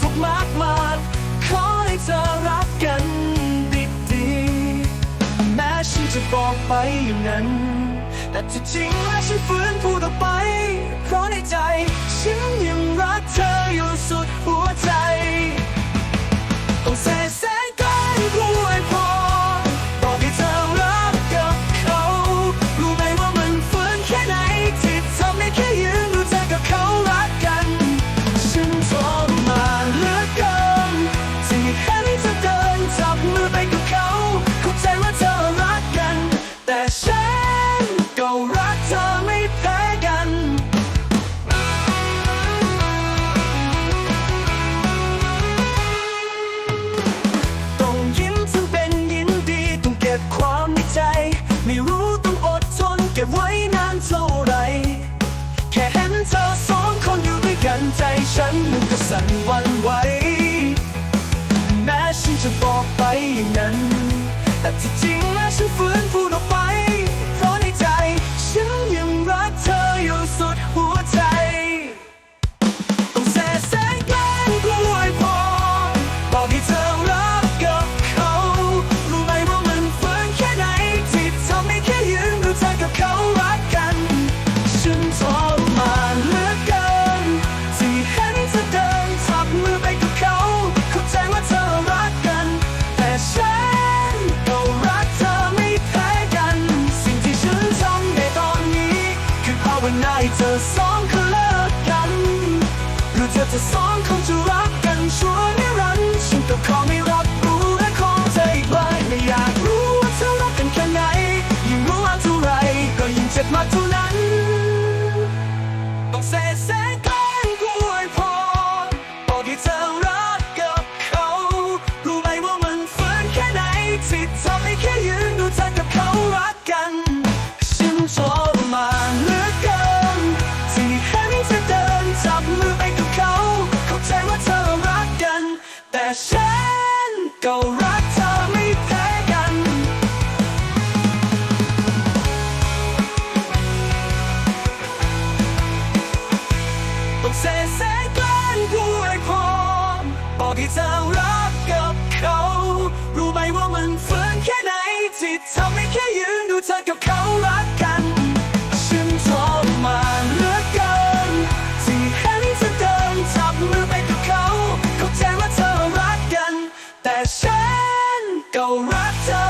สุขมากมายขอให้เธอรักกันดีๆแม้ฉันจะบอกไปอย่างนั้น แต่ที่จริงแล้วฉันฝืนพูดออกไป เพราะในใจฉันยัง ฉันมันก็สั่นวันไหวแม้ฉันจะบอกไปอย่างนั้น แต่ที่จริงแล้วฉันฟื้นฟู สองเขาเลิกกันหรือเธอจะสองคงจะรัก เสแสกล้านด้วยความบอกให้เธอรักกับเขา รู้ไหมว่ามันฝืนแค่ไหนที่ทำให้แค่ยืนดูเธอกับเขารักกันฉันทรมาเลือเกินที่เห็นเธเดินจับมือไปกับเขาเขาใจว่าเธอรักกัน แต่ฉันก็รักเธอ